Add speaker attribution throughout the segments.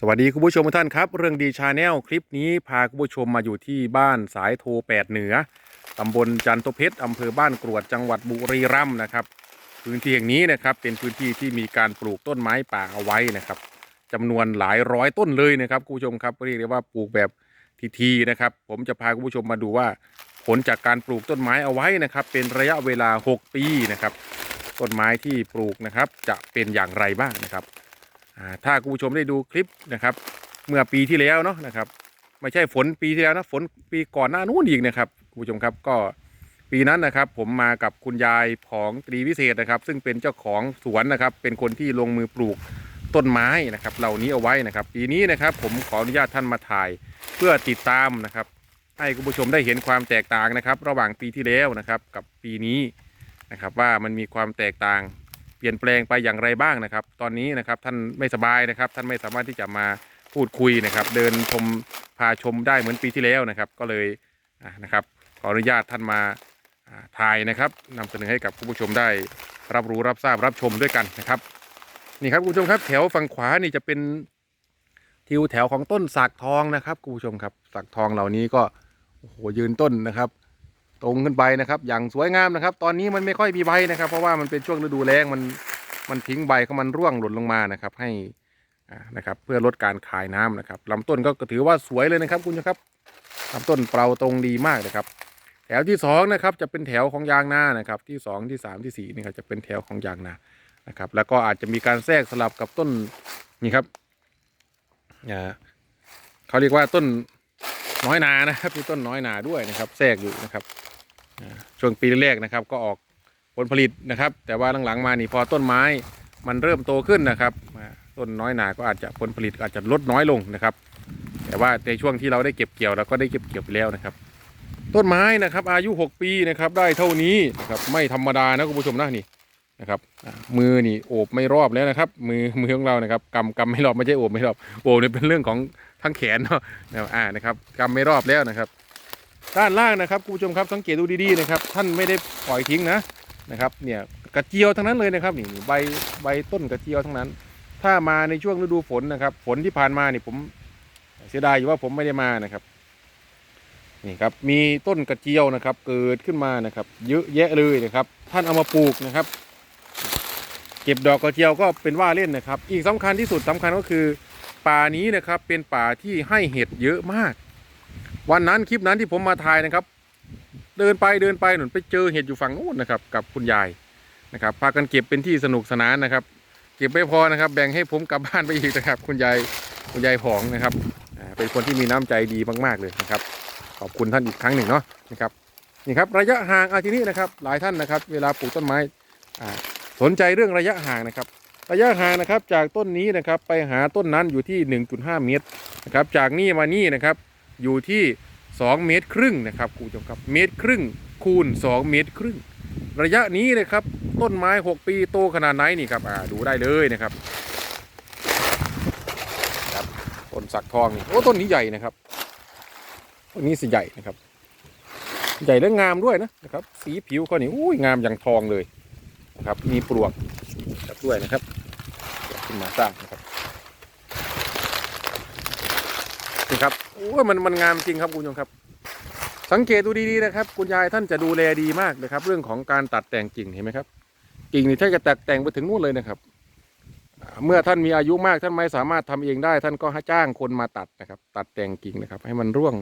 Speaker 1: สวัสดีคุณผู้ชมทุกท่านครับ เรื่องดีชาแนลคลิปนี้พาคุณผู้ชมมาอยู่ที่บ้านสายโทแปดเหนือตำบลจันทเพชรอำเภอบ้านกรวดจังหวัดบุรีรัมย์นะครับ พื้นที่แห่งนี้นะครับเป็นพื้นที่ที่มีการปลูกต้นไม้ป่าเอาไว้นะครับจำนวนหลายร้อยต้นเลยนะครับคุณผู้ชมครับเรียกได้ว่าปลูกแบบทีๆนะครับ ผมจะพาคุณผู้ชมมาดูว่า ผลจากการปลูกต้นไม้เอาไว้นะครับ เป็นระยะเวลา 6 ปีนะครับต้นไม้ที่ปลูกนะครับจะเป็นอย่างไรบ้างนะครับ ถ้าคุณผู้ชมได้ดูคลิปนะครับ เมื่อปีที่แล้วเนาะนะครับ ไม่ใช่ฝนปีที่แล้วนะฝนปีก่อนหน้านู้นอีกนะครับคุณผู้ชมครับก็ปีนั้นนะครับ ผมมากับคุณยายของตรีวิเศษนะครับ ซึ่งเป็นเจ้าของสวนนะครับ เป็นคนที่ลงมือปลูกต้นไม้นะครับ เหล่านี้เอาไว้นะครับ ปีนี้นะครับ ผมขออนุญาตท่านมาถ่ายเพื่อติดตามนะครับให้คุณผู้ชมได้เห็นความแตกต่างนะครับ ระหว่างปีที่แล้วนะครับ กับปีนี้นะครับ ว่ามันมีความแตกต่าง ลี่ยนแปลงไปอย่างไรบ้างนะครับ ตอนนี้นะครับท่านไม่สบายนะครับ ท่านไม่สามารถที่จะมาพูดคุยนะครับ เดินชมพาชมได้เหมือนปีที่แล้วนะครับ ก็เลยนะครับขออนุญาตท่านมาถ่ายนะครับนำเสนอให้กับผู้ชมได้รับรู้รับทราบรับชมด้วยกันนะครับ นี่ครับคุณผู้ชมครับ แถวฝั่งขวานี่จะเป็นทิวแถวของต้นสักทองนะครับคุณผู้ชมครับสักทองเหล่านี้ก็โอ้โหยืนต้นนะครับ ตรงขึ้นไปนะครับ อย่างสวยงามนะครับ ตอนนี้มันไม่ค่อยมีใบนะครับ เพราะว่ามันเป็นช่วงฤดูแล้งมันมันทิ้งใบของมันร่วงหล่นลงมานะครับ ให้นะครับเพื่อลดการคายน้ำนะครับลำต้นก็ถือว่าสวยเลยนะครับ คุณผู้ชมครับลำต้นเปราตรงดีมากนะครับ แถวที่สองนะครับจะเป็นแถวของยางนานะครับ ที่สองที่สามที่สี่นี่ครับจะเป็นแถวของยางนานะครับ แล้วก็อาจจะมีการแทรกสลับกับต้นนี่ครับอ่าเขาเรียกว่าต้นน้อยนานะครับมีต้นน้อยนาด้วยนะครับ แทรกอยู่นะครับ ช่วงปีแรกๆนะครับ ก็ออกผลผลิตนะครับ แต่ว่าหลังๆมานี่พอต้นไม้มันเริ่มโตขึ้นนะครับต้นน้อยหนาก็อาจจะผลผลิตอาจจะลดน้อยลงนะครับ แต่ว่าในช่วงที่เราได้เก็บเกี่ยวเราก็ได้เก็บเกี่ยวไปแล้วนะครับ ต้นไม้นะครับ อายุ 6 ปีนะครับ ได้เท่านี้นะครับไม่ธรรมดานะคุณผู้ชมนะนี่นะครับมือนี่โอบไม่รอบแล้วนะครับ มือมือของเรานะครับกำกำไม่รอบไม่ใช่โอบไม่รอบโอบเนี่ยเป็นเรื่องของทั้งแขนเนาะนะอ่านะครับกำไม่รอบแล้วนะครับ ด้านล่างนะครับคุณผู้ชมครับสังเกตดูดีๆนะครับท่านไม่ได้ปล่อยทิ้งนะนะครับเนี่ยกระเจียวทั้งนั้นเลยนะครับนี่ใบใบต้นกระเจียวทั้งนั้น ถ้ามาในช่วงฤดูฝนนะครับ ฝนที่ผ่านมานี่ผมเสียดายอยู่ว่าผมไม่ได้มานะครับนี่ครับมีต้นกระเจียวนะครับ เกิดขึ้นมานะครับ เยอะแยะเลยนะครับ ท่านเอามาปลูกนะครับ เก็บดอกกระเจียวก็เป็นว่าเล่นนะครับ อีกสำคัญที่สุดสำคัญก็คือ ป่านี้นะครับเป็นป่าที่ให้เห็ดเยอะมาก วันนั้นคลิปนั้นที่ผมมาถ่ายนะครับ เดินไปเดินไปหนุนไปเจอเห็ดอยู่ฝั่งนู้นนะครับ กับคุณยายนะครับพากันเก็บเป็นที่สนุกสนานนะครับ เก็บไม่พอนะครับ แบ่งให้ผมกลับบ้านไปอีกนะครับ คุณยายคุณยายผองนะครับเป็นคนที่มีน้ำใจดีมากๆเลยนะครับ ขอบคุณท่านอีกครั้งหนึ่งเนาะนะครับนี่ครับระยะห่างอาทีนี้นะครับ หลายท่านนะครับ เวลาปลูกต้นไม้สนใจเรื่องระยะห่างนะครับ ระยะห่างนะครับจากต้นนี้นะครับไปหาต้นนั้นอยู่ที่ 1.5 เมตรนะครับจากนี่มานี่นะครับ อยู่ที่ 2 เมตรครึ่งนะครับคุณผู้ชมครับเมตรครึ่งคูณ 2 เมตรครึ่ง ระยะนี้นะครับต้นไม้ 6 ปีโตขนาดไหนนี่ครับอ่าดูได้เลยนะครับครับต้นสักทองนี่โอ้ต้นนี้ใหญ่นะครับต้นนี้สิใหญ่นะครับ ใหญ่และงามด้วยนะนะครับ สีผิวเขานี่อุ้ยงามอย่างทองเลยนะครับ มีปลวกด้วยนะครับขึ้นมาสร้างนะครับ นี่ครับโอ้ยมันมันงามจริงครับคุณผู้ชมครับ สังเกตดูดีๆนะครับ คุณยายท่านจะดูแลดีมากนะครับ เรื่องของการตัดแต่งกิ่งเห็นไหมครับ กิ่งนี่ถ้าจะตัดแต่งไปถึงนู่นเลยนะครับ เมื่อท่านมีอายุมากท่านไม่สามารถทำเองได้ ท่านก็ให้จ้างคนมาตัดนะครับ ตัดแต่งกิ่งนะครับ ให้มันร่วง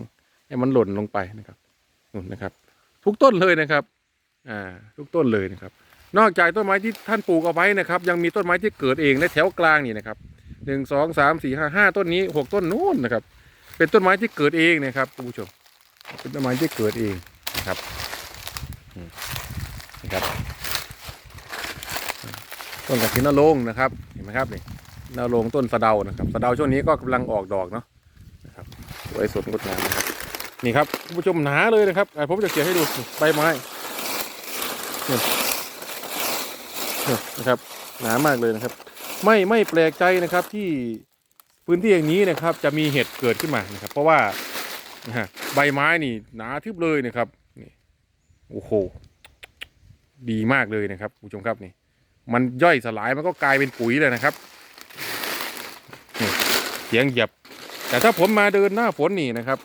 Speaker 1: ให้มันหล่นลงไปนะครับนู่นนะครับ ทุกต้นเลยนะครับอ่าทุกต้นเลยนะครับ นอกจากต้นไม้ที่ท่านปลูกเอาไว้นะครับ ยังมีต้นไม้ที่เกิดเองในแถวกลางนี่นะครับหนึ่งสองสามสี่ห้าห้าต้นนี้หกต้นนู้นนะครับ เป็นต้นไม้ที่เกิดเองนะครับคุณผู้ชม เป็นต้นไม้ที่เกิดเองนะครับนะครับต้นกระถินนรงค์นะครับเห็นไหมครับนี่นรงค์ต้นสะเดานะครับสะเดาช่วงนี้ก็กำลังออกดอกเนาะนะครับสวยสดงดงามนะครับนี่ครับคุณผู้ชมหนาเลยนะครับผมจะเกี่ยให้ดูใบไม้นี่นี่นะครับหนามากเลยนะครับ ไม่ไม่แปลกใจนะครับที่ พื้นที่อย่างนี้นะครับจะมีเห็ดเกิดขึ้นมานะครับ เพราะว่าใบไม้นี่หนาทึบเลยนะครับนี่โอ้โหดีมากเลยนะครับผู้ชมครับนี่ มันย่อยสลายมันก็กลายเป็นปุ๋ยเลยนะครับเสียงเหยียบ แต่ถ้าผมมาเดินหน้าฝนนี่นะครับ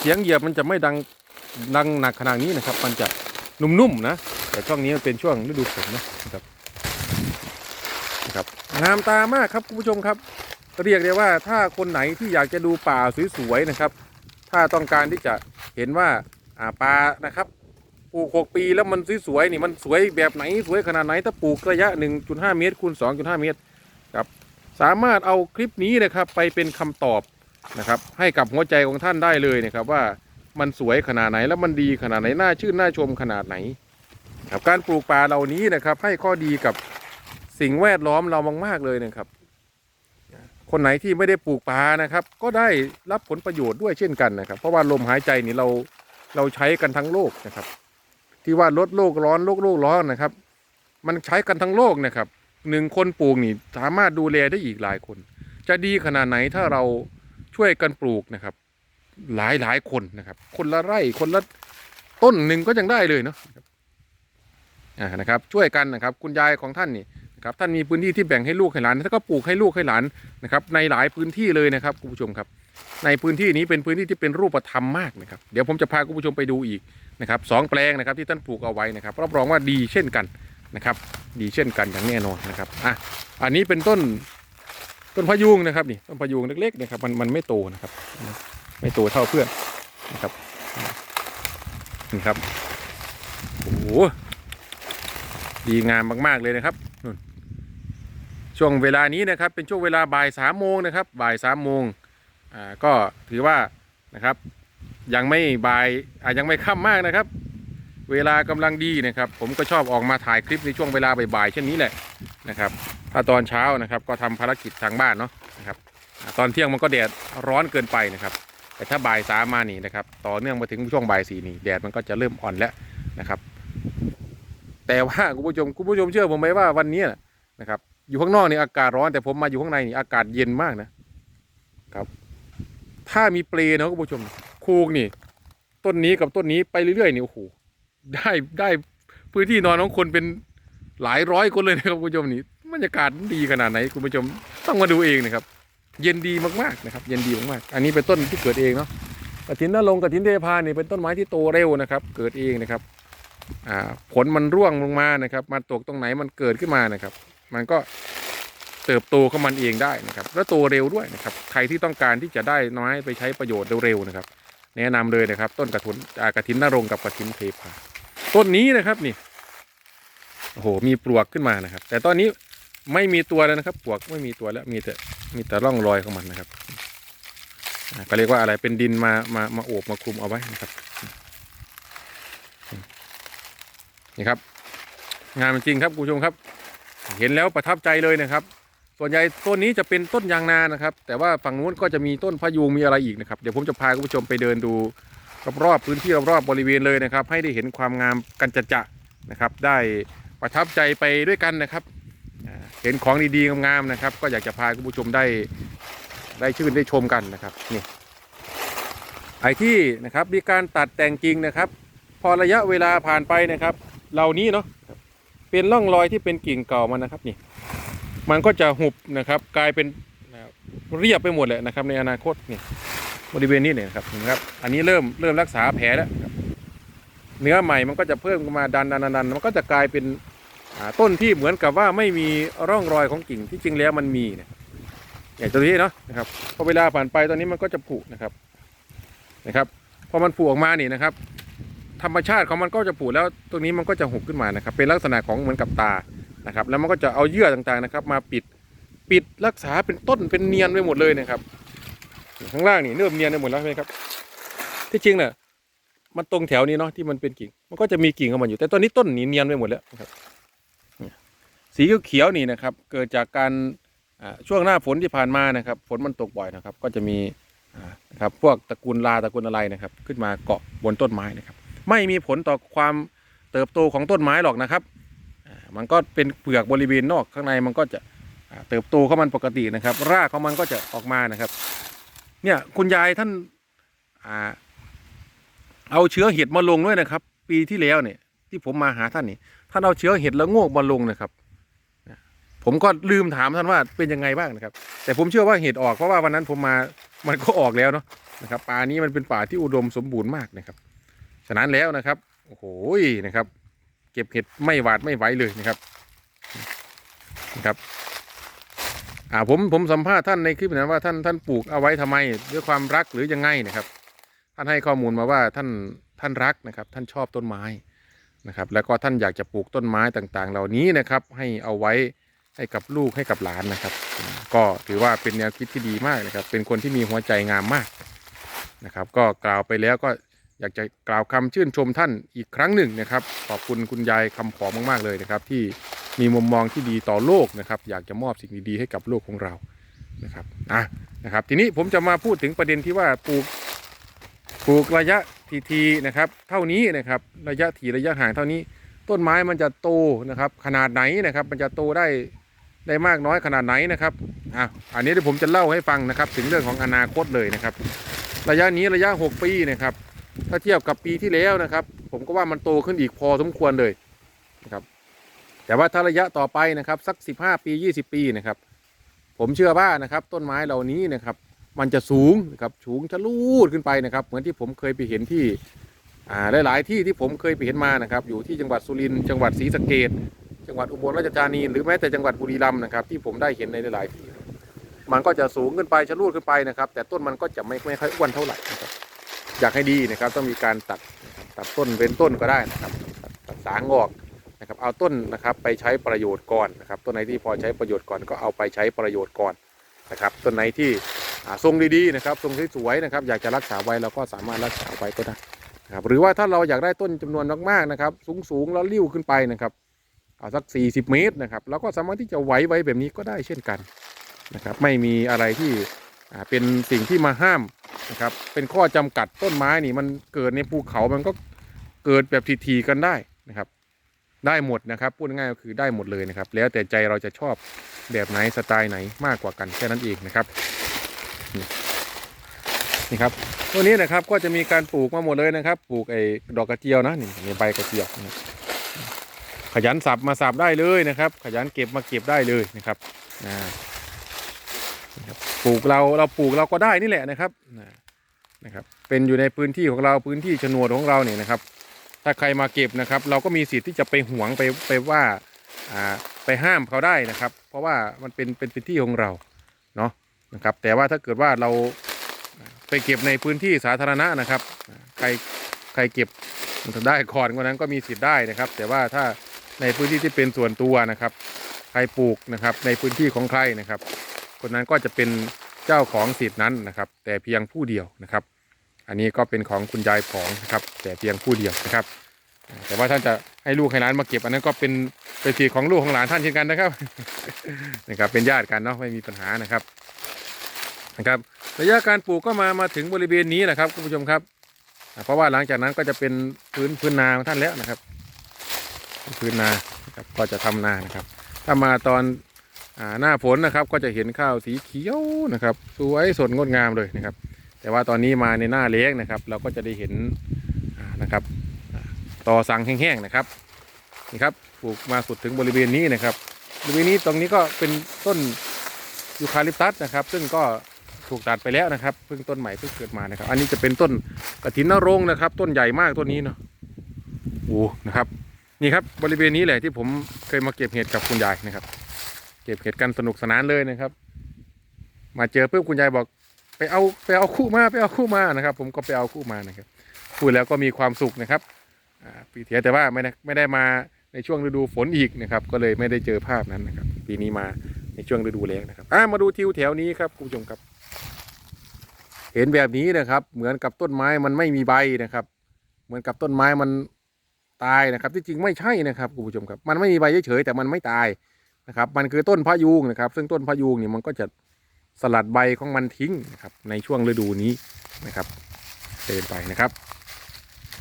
Speaker 1: เสียงเหยียบมันจะไม่ดังดังหนักขนาดนี้นะครับ มันจะนุ่มๆนะ แต่ช่วงนี้มันเป็นช่วงฤดูฝนนะครับนะครับงามตามากครับคุณผู้ชมครับ เรียกได้ว่าถ้าคนไหนที่อยากจะดูป่าสวยๆนะครับ ถ้าต้องการที่จะเห็นว่าป่านะครับปลูกหกปีแล้วมันสวยๆนี่มันสวยแบบไหนสวยขนาดไหน ถ้าปลูกระยะ 1.5 เมตรคูณ2.5 เมตรครับสามารถเอาคลิปนี้นะครับไปเป็นคำตอบนะครับให้กับหัวใจของท่านได้เลยนะครับว่ามันสวยขนาดไหนแล้วมันดีขนาดไหนน่าชื่นน่าชมขนาดไหนครับการปลูกป่าเหล่านี้นะครับให้ข้อดีกับสิ่งแวดล้อมเรามาก ๆ เลยนะครับ คนไหนที่ไม่ได้ปลูกป่านะครับ ก็ได้รับผลประโยชน์ด้วยเช่นกันนะครับ เพราะว่าลมหายใจนี่เราเราใช้กันทั้งโลกนะครับ ที่ว่าลดโลกร้อนโลกโลกร้อนนะครับ มันใช้กันทั้งโลกนะครับหนึ่งคนปลูกนี่สามารถดูแลได้อีกหลายคน จะดีขนาดไหนถ้าเราช่วยกันปลูกนะครับ หลายหลายคนนะครับ คนละไร่คนละต้นหนึ่งก็ยังได้เลยเนาะอ่านะครับ ช่วยกันนะครับ คุณยายของท่านนี่ นะครับท่านมีพื้นที่ที่แบ่งให้ลูกให้หลานท่านก็ปลูกให้ลูกให้หลานนะครับในหลายพื้นที่เลยนะครับคุณผู้ชมครับ ในพื้นที่นี้เป็นพื้นที่ที่เป็นรูปธรรมมากนะครับเดี๋ยวผมจะพาคุณผู้ชมไปดูอีกนะครับสองแปลงนะครับที่ท่านปลูกเอาไว้นะครับรับรองว่าดีเช่นกันนะครับ ดีเช่นกันอย่างแน่นอนนะครับอะอันนี้เป็นต้นต้นพะยุงนะครับนี่ต้นพะยุงเล็กๆนะครับมันมันไม่โตนะครับ ไม่โตเท่าเพื่อนนะครับนี่ครับโอ้โหดีงามมากๆเลยนะครับ ช่วงเวลานี้นะครับเป็นช่วงเวลาบ่ายสามโมงนะครับบ่ายสามโมงอ่าก็ถือว่านะครับยังไม่บ่ายอ่ายังไม่ค่ำมากนะครับ เวลากำลังดีนะครับ ผมก็ชอบออกมาถ่ายคลิปในช่วงเวลาบ่ายๆเช่นนี้แหละนะครับถ้าตอนเช้านะครับก็ทำภารกิจทางบ้านเนาะนะครับตอนเที่ยงมันก็แดดร้อนเกินไปนะครับ แต่ถ้าบ่ายสามมานี่นะครับต่อเนื่องมาถึงช่วงบ่ายสี่นี่แดดมันก็จะเริ่มอ่อนแล้วนะครับ แต่ว่าคุณผู้ชมคุณผู้ชมเชื่อผมไหมว่าวันนี้นะครับ อยู่ข้างนอกนี่อากาศร้อนแต่ผมมาอยู่ข้างในนี่อากาศเย็นมากนะครับ ถ้ามีเปลนะคุณผู้ชมคูกนี่ ต้นนี้กับต้นนี้ไปเรื่อยๆนี่โอ้โหได้ได้พื้นที่นอนของคนเป็นหลายร้อยคนเลยนะครับคุณผู้ชมนี่บรรยากาศดีขนาดไหนคุณผู้ชมต้องมาดูเองนะครับ เย็นดีมากๆนะครับ เย็นดีมากๆอันนี้เป็นต้นที่เกิดเองเนาะกระถินนรงค์กระถินเทพานี่เป็นต้นไม้ที่โตเร็วนะครับ เกิดเองนะครับอ่าผลมันร่วงลงมานะครับ มาตกตรงไหนมันเกิดขึ้นมานะครับ มันก็เติบโตของมันเองได้นะครับ แล้วโตเร็วด้วยนะครับ ใครที่ต้องการที่จะได้น้อยไปใช้ประโยชน์เร็วๆนะครับ แนะนำเลยนะครับ ต้นกระถินอากระถินนรงกับกระถินเทพาต้นนี้นะครับนี่โอ้โหมีปลวกขึ้นมานะครับ แต่ตอนนี้ไม่มีตัวแล้วนะครับ ปลวกไม่มีตัวแล้วมีแต่มีแต่ร่องรอยของมันนะครับก็เรียกว่าอะไรเป็นดินมามามาโอบมาคลุมเอาไว้นะครับนี่ครับ งามจริงครับคุณผู้ชมครับ เห็นแล้วประทับใจเลยนะครับ ส่วนใหญ่ต้นนี้จะเป็นต้นยางนานะครับ แต่ว่าฝั่งนู้นก็จะมีต้นพะยูงมีอะไรอีกนะครับเดี๋ยวผมจะพาคุณผู้ชมไปเดินดูรอบๆพื้นที่รอบๆบริเวณเลยนะครับ ให้ได้เห็นความงามกันจะจะนะครับ ได้ประทับใจไปด้วยกันนะครับ เห็นของดีๆงามๆนะครับ ก็อยากจะพาคุณผู้ชมได้ได้ชื่นได้ชมกันนะครับนี่ไอที่นะครับมีการตัดแต่งกิ่งนะครับ พอระยะเวลาผ่านไปนะครับ เหล่านี้เนาะ เป็นร่องรอยที่เป็นกิ่งเก่ามันนะครับนี่ มันก็จะหุบนะครับกลายเป็นเรียบไปหมดเลยนะครับ ในอนาคตนี่บริเวณนี้เนี่ยนะครับเห็นไหมครับ อันนี้เริ่มเริ่มรักษาแผลแล้วเนื้อใหม่มันก็จะเพิ่มมาดันดันดันมันก็จะกลายเป็นต้นที่เหมือนกับว่าไม่มีร่องรอยของกิ่งที่จริงแล้วมันมีเนี่ยอย่างตัวนี้เนาะนะครับพอเวลาผ่านไปตอนนี้มันก็จะผุนะครับนะครับพอมันผุออกมานี่นะครับ ธรรมชาติของมันก็จะผุแล้วตรงนี้มันก็จะหุบขึ้นมานะครับ เป็นลักษณะของเหมือนกับตานะครับ แล้วมันก็จะเอาเยื่อต่างๆนะครับ มาปิดปิดรักษาเป็นต้นเป็นเนียนไปหมดเลยนะครับข้างล่างนี่เริ่มเนียนไปหมดแล้วใช่ไหมครับ ที่จริงเนี่ยมันตรงแถวนี้เนาะที่มันเป็นกิ่ง มันก็จะมีกิ่งของมันอยู่ แต่ตอนนี้ต้นนี่เนียนไปหมดแล้วนะครับเขียสีเขียวๆนี่นะครับ เกิดจากการช่วงหน้าฝนที่ผ่านมานะครับ ฝนมันตกบ่อยนะครับ ก็จะมีนะครับพวกตระกูลลาตระกูลอะไรนะครับ ขึ้นมาเกาะบนต้นไม้นะครับ ไม่มีผลต่อความเติบโตของต้นไม้หรอกนะครับ มันก็เป็นเปลือกบริเวณนอกข้างในมันก็จะเติบโตของมันปกตินะครับ รากของมันก็จะออกมานะครับ เนี่ยคุณยายท่านอเอาเชื้อเห็ดมาลงด้วยนะครับ ปีที่แล้วเนี่ย ที่ผมมาหาท่านนี่ท่านเอาเชื้อเห็ดและโงกมาลงนะครับ ผมก็ลืมถามท่านว่าเป็นยังไงบ้างนะครับ แต่ผมเชื่อว่าเห็ดออกเพราะว่าวันนั้นผมมามันก็ออกแล้วเนาะนะครับป่านี้มันเป็นป่าที่อุดมสมบูรณ์มากนะครับ ฉะนั้นแล้วนะครับโอ้โหนะครับ เก็บเห็ดไม่หวาดไม่ไหวเลยนะครับนะครับอ่าผมผมสัมภาษณ์ท่านในคลิปนั้นว่าท่านท่านปลูกเอาไว้ทำไมด้วยความรักหรือยังไงนะครับ ท่านให้ข้อมูลมาว่าท่านท่านรักนะครับ ท่านชอบต้นไม้นะครับ แล้วก็ท่านอยากจะปลูกต้นไม้ต่างๆ เหล่านี้นะครับ ให้เอาไว้ให้กับลูกให้กับหลานนะครับ ก็ถือว่าเป็นแนวคิดที่ดีมากนะครับ เป็นคนที่มีหัวใจงามมากนะครับ ก็กล่าวไปแล้วก็ อยากจะกล่าวคำชื่นชมท่านอีกครั้งหนึ่งนะครับ ขอบคุณคุณยายคำขอมากๆเลยนะครับ ที่มีมุมมองที่ดีต่อโลกนะครับ อยากจะมอบสิ่งดีๆให้กับโลกของเรานะครับอะนะครับ ทีนี้ผมจะมาพูดถึงประเด็นที่ว่าปลูกปลูกระยะทีทีนะครับ เท่านี้นะครับระยะทีระยะห่างเท่านี้ ต้นไม้มันจะโตนะครับ ขนาดไหนนะครับ มันจะโตได้ได้มากน้อยขนาดไหนนะครับอะอันนี้เดี๋ยวผมจะเล่าให้ฟังนะครับ ถึงเรื่องของอนาคตเลยนะครับ ระยะนี้ระยะ 6 ปีนะครับ ถ้าเทียบกับปีที่แล้วนะครับ ผมก็ว่ามันโตขึ้นอีกพอสมควรเลยนะครับ แต่ว่าถ้าระยะต่อไปนะครับ สัก 15 ปี 20 ปีนะครับ ผมเชื่อว่านะครับ ต้นไม้เหล่านี้นะครับ มันจะสูงนะครับสูงจะลูดขึ้นไปนะครับ เหมือนที่ผมเคยไปเห็นที่อ่าหลาย ๆ ที่ที่ผมเคยไปเห็นมานะครับ อยู่ที่จังหวัดสุรินทร์จังหวัดศรีสะเกดจังหวัดอุบลราชธานีหรือแม้แต่จังหวัดบุรีรัมย์นะครับ ที่ผมได้เห็นในหลาย ๆ ที่มันก็จะสูงขึ้นไปชะลูดขึ้นไปนะครับ แต่ต้นมันก็จะไม่ไม่ค่อยอ้วนเท่าไหร่นะครับ อยากให้ดีนะครับต้องมีการตัดตัดต้นเว้นต้นก็ได้นะครับตัดตดสางออกนะครับเอาต้นนะครับไปใช้ประโยชน์ก่อนนะครับต้นไหนที่พอใช้ประโยชน์ก่อนก็เอาไปใช้ประโยชน์ก่อนนะครับต้นไหนที่ทรงดีๆนะครับทรงสวยๆนะครับอยากจะรักษาไว้เราก็สามารถรักษาไว้ก็ได้นะครับหรือว่าถ้าเราอยากได้ต้นจำนวนมากๆนะครับ สูงๆแล้วริ้วขึ้นไปนะครับเอาสัก 40 เมตรนะครับเราก็สามารถที่จะไว้ไว้แบบนี้ก็ได้เช่นกันนะครับไม่มีอะไรที่ เป็นสิ่งที่มาห้ามนะครับ เป็นข้อจำกัดต้นไม้นี่มันเกิดในภูเขามันก็เกิดแบบทีๆกันได้นะครับ ได้หมดนะครับพูดง่ายก็คือได้หมดเลยนะครับ แล้วแต่ใจเราจะชอบแบบไหนสไตล์ไหนมากกว่ากันแค่นั้นเองนะครับนี่ครับตัวนี้นะครับก็จะมีการปลูกมาหมดเลยนะครับ ปลูกไอ้ดอกกระเจียวนะนี่มีใบกระเจียวขยันสับมาสับได้เลยนะครับ ขยันเก็บมาเก็บได้เลยนะครับนะ นะครับปลูกเราเราปลูกเราก็ได้นี่แหละนะครับนะครับ เป็นอยู่ในพื้นที่ของเราพื้นที่โฉนของเราเนี่ยนะครับ ถ้าใครมาเก็บนะครับ เราก็มีสิทธิ์ที่จะไปหวงไปไปว่าอ่าไปห้ามเขาได้นะครับ เพราะว่ามันเป็นเป็นพื้นที่ของเราเนาะนะครับ แต่ว่าถ้าเกิดว่าเราไปเก็บในพื้นที่สาธารณะนะครับ ใครใครเก็บได้ก่อนคนนั้นก็มีสิทธิ์ได้นะครับ แต่ว่าถ้าในพื้นที่ที่เป็นส่วนตัวนะครับ ใครปลูกนะครับในพื้นที่ของใครนะครับ คนนั้นก็จะเป็นเจ้าของสิทธิ์นั้นนะครับ แต่เพียงผู้เดียวนะครับ อันนี้ก็เป็นของคุณยายผองนะครับ แต่เพียงผู้เดียวนะครับ แต่ว่าท่านจะให้ลูกให้หลานมาเก็บ อันนั้นก็เป็นเป็นสิทธิ์ของลูกของหลานท่านเช่นกันนะครับนะครับเป็นญาติกันเนาะไม่มีปัญหานะครับนะครับระยะการปลูกก็มามาถึงบริเวณนี้แหละครับคุณผู้ชมครับ เพราะว่าหลังจากนั้นก็จะเป็นพื้นพื้นนาของท่านแล้วนะครับ พื้นนาครับก็จะทำนานะครับ ถ้ามาตอน หน้าฝนนะครับก็จะเห็นข้าวสีเขียวนะครับ สวยสดงดงามเลยนะครับ แต่ว่าตอนนี้มาในหน้าเล็กนะครับ เราก็จะได้เห็นนะครับอ่าตอสังแห้งๆนะครับนี่ครับปลูกมาสุดถึงบริเวณนี้นะครับ บริเวณนี้ตรงนี้ก็เป็นต้นยูคาลิปตัสนะครับ ซึ่งก็ถูกตัดไปแล้วนะครับเพิ่งต้นใหม่เพิ่งเกิดมานะครับ อันนี้จะเป็นต้นกระถินนรงนะครับ ต้นใหญ่มากต้นนี้เนาะโอ้นะครับ นี่ครับบริเวณนี้แหละที่ผมเคยมาเก็บเห็ดกับคุณยายนะครับ ก็บเห็ดกันสนุกสนานเลยนะครับ มาเจอปุ๊บคุณยายบอก ไปเอาไปเอาคู่มาไปเอาคู่มานะครับ ผมก็ไปเอาคู่มานะครับพูดแล้วก็มีความสุขนะครับปีเทียแต่ว่าไม่ได้ไม่ได้มาในช่วงฤดูฝนอีกนะครับ ก็เลยไม่ได้เจอภาพนั้นนะครับ ปีนี้มาในช่วงฤดูแล้งนะครับอ่ามาดูทิวแถวนี้ครับคุณผู้ชมครับ เห็นแบบนี้นะครับ เหมือนกับต้นไม้มันไม่มีใบนะครับ เหมือนกับต้นไม้มันตายนะครับ ที่จริงไม่ใช่นะครับคุณผู้ชมครับ มันไม่มีใบเฉยๆแต่มันไม่ตาย นะครับ มันคือต้นพะยูงนะครับ ซึ่งต้นพะยูงนี่มันก็จะสลัดใบของมันทิ้งนะครับ ในช่วงฤดูนี้นะครับ เดินไปนะครับ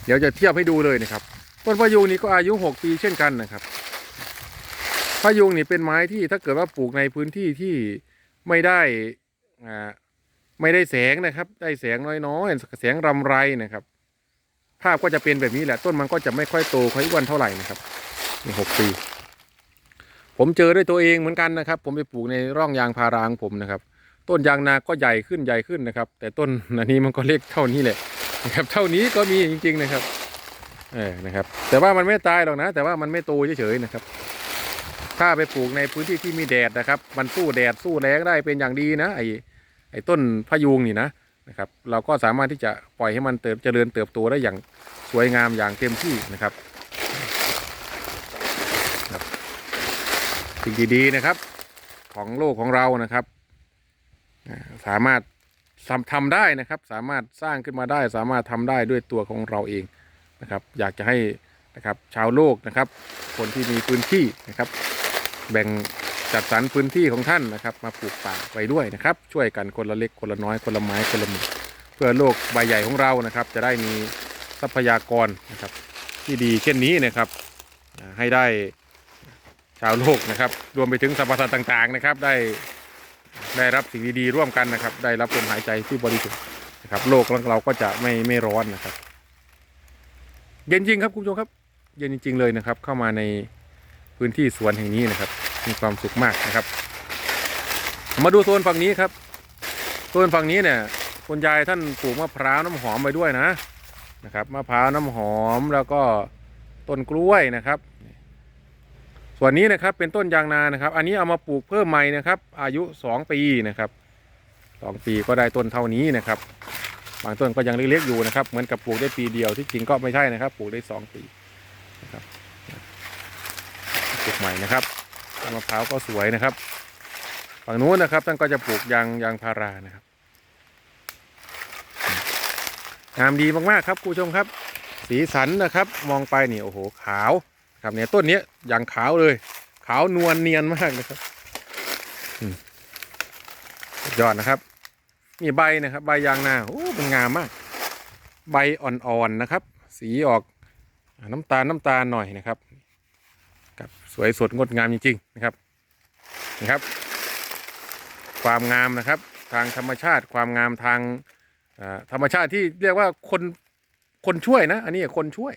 Speaker 1: เดี๋ยวจะเทียบให้ดูเลยนะครับ ต้นพะยูงนี่ก็อายุ 6 ปีเช่นกันนะครับพะยูงนี่เป็นไม้ที่ถ้าเกิดว่าปลูกในพื้นที่ที่ไม่ได้อ่าไม่ได้แสงนะครับ ได้แสงน้อยๆแสงรำไรนะครับ ภาพก็จะเป็นแบบนี้แหละ ต้นมันก็จะไม่ค่อยโตค่อยอ้วนเท่าไหร่นะครับนี่หกปี ผมเจอด้วยตัวเองเหมือนกันนะครับ ผมไปปลูกในร่องยางพารางผมนะครับ ต้นยางนาก็ใหญ่ขึ้นใหญ่ขึ้นนะครับ แต่ต้นอันนี้มันก็เล็กเท่านี้แหละนะครับ เท่านี้ก็มีจริง ๆนะครับเออนะครับ แต่ว่ามันไม่ตายหรอกนะ แต่ว่ามันไม่โตเฉยๆนะครับ ถ้าไปปลูกในพื้นที่ที่มีแดดนะครับ มันสู้แดดสู้แล้งได้เป็นอย่างดีนะไอ้ไอ้ต้นพะยุงนี่นะนะครับ เราก็สามารถที่จะปล่อยให้มันเติบเจริญเติบโตได้อย่างสวยงามอย่างเต็มที่นะครับ สิ่งดีๆนะครับ ของโลกของเรานะครับ สามารถทำทำได้นะครับ สามารถสร้างขึ้นมาได้ สามารถทำได้ด้วยตัวของเราเองนะครับ อยากจะให้นะครับชาวโลกนะครับ คนที่มีพื้นที่นะครับ แบ่งจัดสรรพื้นที่ของท่านนะครับ มาปลูกป่าไว้ด้วยนะครับ ช่วยกันคนละเล็กคนละน้อยคนละไม้คนละมือเพื่อโลกใบใหญ่ของเรานะครับ จะได้มีทรัพยากรนะครับ ที่ดีเช่นนี้นะครับให้ได้ ชาวโลกนะครับ รวมไปถึงสรรพสัตว์ต่างๆนะครับ ได้ได้รับสิ่งดีๆร่วมกันนะครับ ได้รับลมหายใจที่บริสุทธิ์นะครับ โลกของเราก็จะไม่ไม่ร้อนนะครับ เย็นจริงครับคุณผู้ชมครับ เย็นจริง ๆ เลยนะครับ เข้ามาในพื้นที่สวนแห่งนี้นะครับ มีความสุขมากนะครับ มาดูโซนฝั่งนี้ครับโซนฝั่งนี้เนี่ยคุณยายท่านปลูกมะพร้าวน้ำหอมไปด้วยนะนะครับมะพร้าวน้ำหอมแล้วก็ต้นกล้วยนะครับ ส่วนนี้นะครับเป็นต้นยางนานะครับ อันนี้เอามาปลูกเพิ่มใหม่นะครับ อายุสองปีนะครับสองปีก็ได้ต้นเท่านี้นะครับ บางต้นก็ยังเล็กๆอยู่นะครับ เหมือนกับปลูกได้ปีเดียวที่จริงก็ไม่ใช่นะครับ ปลูกได้สองปีนะครับปลูกใหม่นะครับมะพร้าวก็สวยนะครับ ฝั่งนู้นนะครับท่านก็จะปลูกยางยางพารานะครับงามดีมากๆครับคุณผู้ชมครับ สีสันนะครับ มองไปนี่โอ้โหขาว ครับเนี่ยต้นนี้ยอย่างขาวเลย ขาวนวลเนียนมากนะครับยอดนะครับ มีใบนะครับ ใบยางนาโอ้มันงามมาก ใบอ่อนๆนะครับ สีออกน้ำตาลน้ำตาลหน่อยนะครับครับสวยสดงดงามจริง ๆ นะครับนะครับ ความงามนะครับ ทางธรรมชาติ ความงามทางธรรมชาติที่เรียกว่าคนคนช่วยนะ อันนี้คนช่วย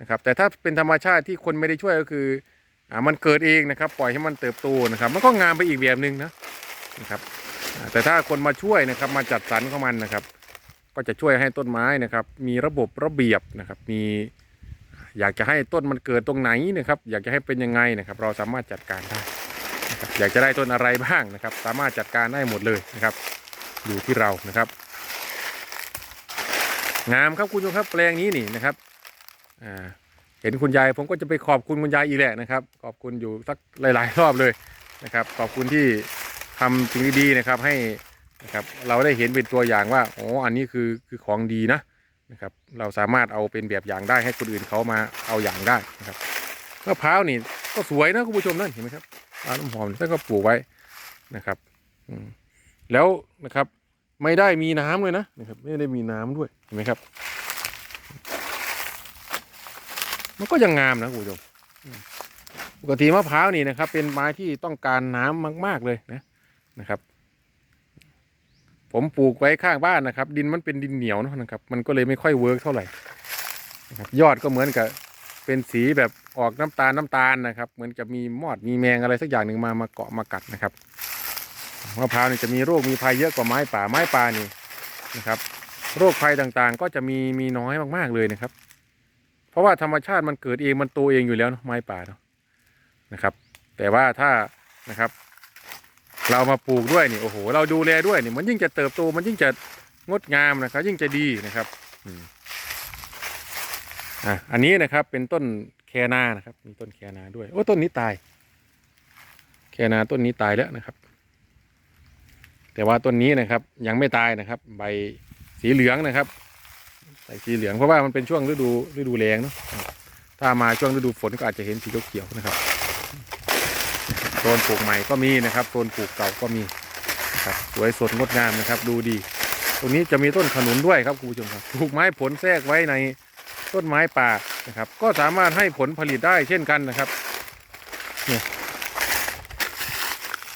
Speaker 1: นะครับแต่ถ้าเป็นธรรมชาติที่คนไม่ได้ช่วยก็คืออ่ามันเกิดเองนะครับ ปล่อยให้มันเติบโตนะครับ มันก็งามไปอีกแบบหนึ่งนะนะครับแต่ถ้าคนมาช่วยนะครับมาจัดสรรของมันนะครับ ก็จะช่วยให้ต้นไม้นะครับ มีระบบระเบียบนะครับ มีอยากจะให้ต้นมันเกิดตรงไหนนะครับ อยากจะให้เป็นยังไงนะครับ เราสามารถจัดการได้นะครับอยากจะได้ต้นอะไรบ้างนะครับ สามารถจัดการได้หมดเลยนะครับ อยู่ที่เรานะครับ งามครับคุณผู้ชมครับแปลงนี้นี่นะครับ เห็นคุณยายผมก็จะไปขอบคุณคุณยายอีแหละนะครับ ขอบคุณอยู่สักหลาย ๆ รอบเลยนะครับ ขอบคุณที่ทำสิ่งดีๆนะครับให้นะครับเราได้เห็นเป็นตัวอย่างว่าอ๋ออันนี้คือคือของดีนะนะครับเราสามารถเอาเป็นแบบอย่างได้ให้คนอื่นเขามาเอาอย่างได้นะครับมะพร้าวนี่ก็สวยนะคุณผู้ชมนั่นเห็นไหมครับมะพร้าน้ำหอมท่านก็ปลูกไว้นะครับอืมแล้วนะครับไม่ได้มีน้ำเลยนะนะครับไม่ได้มีน้ำด้วยเห็นไหมครับ มันก็ยังงามนะคุณผู้ชมปกติมะพร้าวนี่นะครับ เป็นไม้ที่ต้องการน้ำมาก ๆเลยนะนะครับ ผมปลูกไว้ข้างบ้านนะครับ ดินมันเป็นดินเหนียวนะครับ มันก็เลยไม่ค่อยเวิร์กเท่าไหร่นะครับ ยอดก็เหมือนกับเป็นสีแบบออกน้ำตาลน้ำตาลนะครับ เหมือนกับมีมอดมีแมงอะไรสักอย่างหนึ่งมามาเกาะมากัดนะครับมะพร้าวนี่จะมีโรคมีภัยเยอะกว่าไม้ป่าไม้ป่านี่นะครับ โรคภัยต่างๆ ก็จะมีมีน้อยมากๆเลยนะครับ เพราะว่าธรรมชาติมันเกิดเองมันโตเองอยู่แล้วไม้ป่าเนาะนะครับ แต่ว่าถ้านะครับ เรามาปลูกด้วยนี่โอ้โห เราดูแลด้วยนี่มันยิ่งจะเติบโตมันยิ่งจะงดงามนะครับ ยิ่งจะดีนะครับอะอันนี้นะครับเป็นต้นแคนานะครับ มีต้นแคนาด้วยโอ้ต้นนี้ตาย แคนาต้นนี้ตายแล้วนะครับ แต่ว่าต้นนี้นะครับยังไม่ตายนะครับ ใบสีเหลืองนะครับ ใบสีเหลืองเพราะว่ามันเป็นช่วงฤดูฤดูแล้งเนาะถ้ามาช่วงฤดูฝนก็อาจจะเห็นสีเขียวๆนะครับโซนปลูกใหม่ก็มีนะครับโซนปลูกเก่าก็มีครับสวยสดงดงามนะครับ ดูดี ตรงนี้จะมีต้นขนุนด้วยครับคุณผู้ชมครับปลูกไม้ผลแทรกไว้ในต้นไม้ป่านะครับ ก็สามารถให้ผลผลิตได้เช่นกันนะครับเนี่ย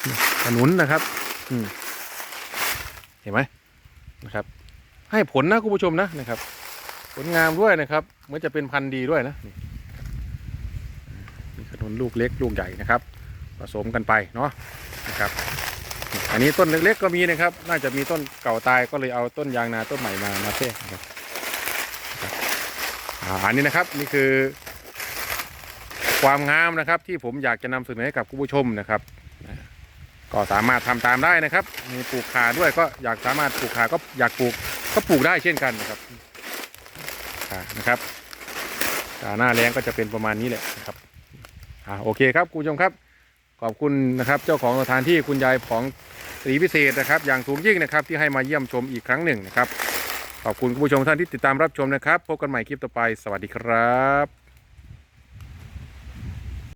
Speaker 1: เนี่ยขนุนนะครับ อืมเห็นไหมนะครับ ให้ผลนะคุณผู้ชมนะนะครับ ผลงามด้วยนะครับเหมือนจะเป็นพันธุ์ดีด้วยนะนี่มีขนุนลูกเล็กลูกใหญ่นะครับ ผสมกันไปเนาะนะครับ อันนี้ต้นเล็กๆก็มีนะครับ น่าจะมีต้นเก่าตายก็เลยเอาต้นยางนาต้นใหม่มามาแทรกนะครับอันนี้นะครับนี่คือ ความงามนะครับที่ผมอยากจะนำเสนอให้กับคุณผู้ชมนะครับ ก็สามารถทำตามได้นะครับ มีปลูกขาด้วยก็อยากสามารถปลูกขาก็อยากปลูกก็ปลูกได้เช่นกันนะครับ นะครับอ่าหน้าแรงก็จะเป็นประมาณนี้แหละนะครับอ่าโอเคครับคุณผู้ชมครับ ขอบคุณนะครับเจ้าของสถานที่คุณยายของสีพิเศษนะครับ อย่างสูงยิ่งนะครับที่ให้มาเยี่ยมชมอีกครั้งหนึ่งนะครับ ขอบคุณคุณผู้ชมท่านที่ติดตามรับชมนะครับ พบกันใหม่คลิปต่อไป สวัสดีครับ